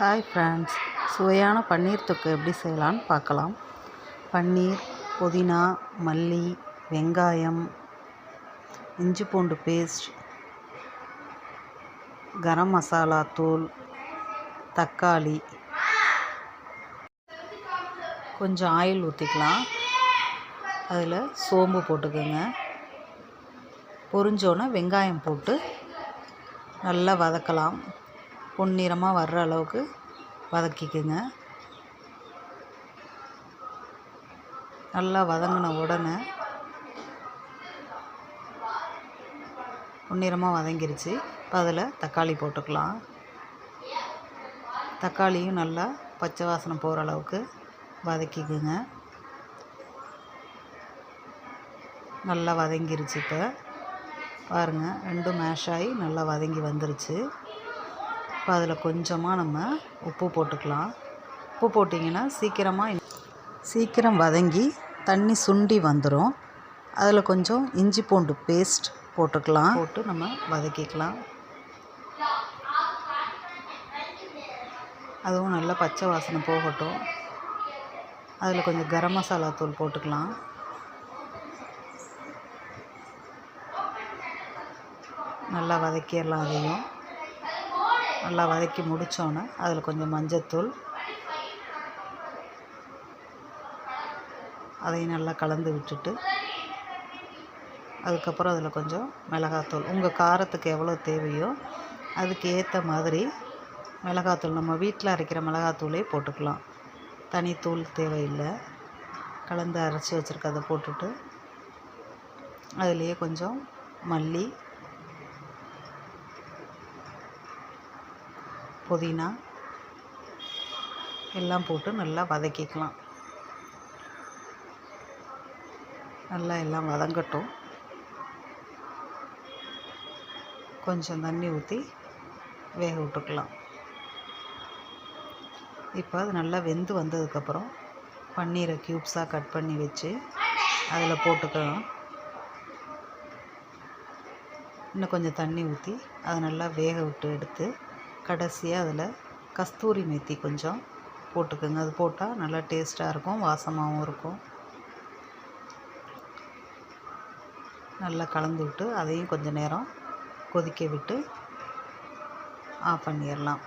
Hi friends சுவையான பன்னீர் தொக்கு எப்படி செய்யலான்னு பார்க்கலாம். பன்னீர் புதினா மல்லி வெங்காயம் இஞ்சி பூண்டு பேஸ்ட் கரம் மசாலா தூள் தக்காளி. கொஞ்சம் ஆயில் ஊற்றிக்கலாம் அதில் சோம்பு போட்டுக்கோங்க. பொரிஞ்சோன்னே வெங்காயம் போட்டு நல்லா வதக்கலாம். பொன்னிறமாக வர்ற அளவுக்கு வதக்கிக்குங்க. நல்லா வதங்கின உடனே பொன்னிறமாக வதங்கிருச்சு. இப்போ அதில் தக்காளி போட்டுக்கலாம். தக்காளியும் நல்லா பச்சை வாசனை போகிற அளவுக்கு வதக்கிக்குங்க. நல்லா வதங்கிருச்சு இப்போ. பாருங்கள் ரெண்டும் மேஷ் ஆகி நல்லா வதங்கி வந்துருச்சு. இப்போ அதில் கொஞ்சமாக நம்ம உப்பு போட்டுக்கலாம். உப்பு போட்டிங்கன்னா சீக்கிரமாக சீக்கிரம் வதங்கி தண்ணி சுண்டி வந்துடும் அதில் கொஞ்சம் இஞ்சி பூண்டு பேஸ்ட் போட்டுக்கலாம். போட்டு நம்ம வதக்கிக்கலாம். அதுவும் நல்லா பச்சை வாசனை போகட்டும். அதில் கொஞ்சம் கரம் மசாலா தூள் போட்டுக்கலாம். நல்லா வதக்கிடலாம் அதையும். நல்லா வதக்கி முடித்தோன்னே அதில் கொஞ்சம் மஞ்சத்தூள். அதையும் நல்லா கலந்து விட்டுட்டு அதுக்கப்புறம் அதில் கொஞ்சம் மிளகாத்தூள். உங்கள் காரத்துக்கு எவ்வளோ தேவையோ அதுக்கு ஏற்ற மாதிரி மிளகாத்தூள் நம்ம வீட்டில் அரைக்கிற மிளகாத்தூளே போட்டுக்கலாம். தனித்தூள் தேவையில்லை. கலந்து அரைச்சி வச்சுருக்கதை போட்டுட்டு அதுலேயே கொஞ்சம் மல்லி புதினா எல்லாம் போட்டு நல்லா வதக்கிக்கலாம். நல்லா எல்லாம் வதங்கட்டும். கொஞ்சம் தண்ணி ஊற்றி வேக விட்டுக்கலாம். இப்போ அது நல்லா வெந்து வந்ததுக்கப்புறம் பன்னீரை க்யூப்ஸாக கட் பண்ணி வச்சு அதில் போட்டுக்கலாம். இன்னும் கொஞ்சம் தண்ணி ஊற்றி அதை நல்லா வேக விட்டு எடுத்து கடைசியாக அதில் கஸ்தூரி மெத்தி கொஞ்சம் போட்டுக்கோங்க. அது போட்டால் நல்லா டேஸ்ட்டாக இருக்கும் வாசமாகவும் இருக்கும். நல்லா கலந்து விட்டு அதையும் கொஞ்சம் நேரம் கொதிக்க விட்டு ஆஃப் பண்ணிடலாம்.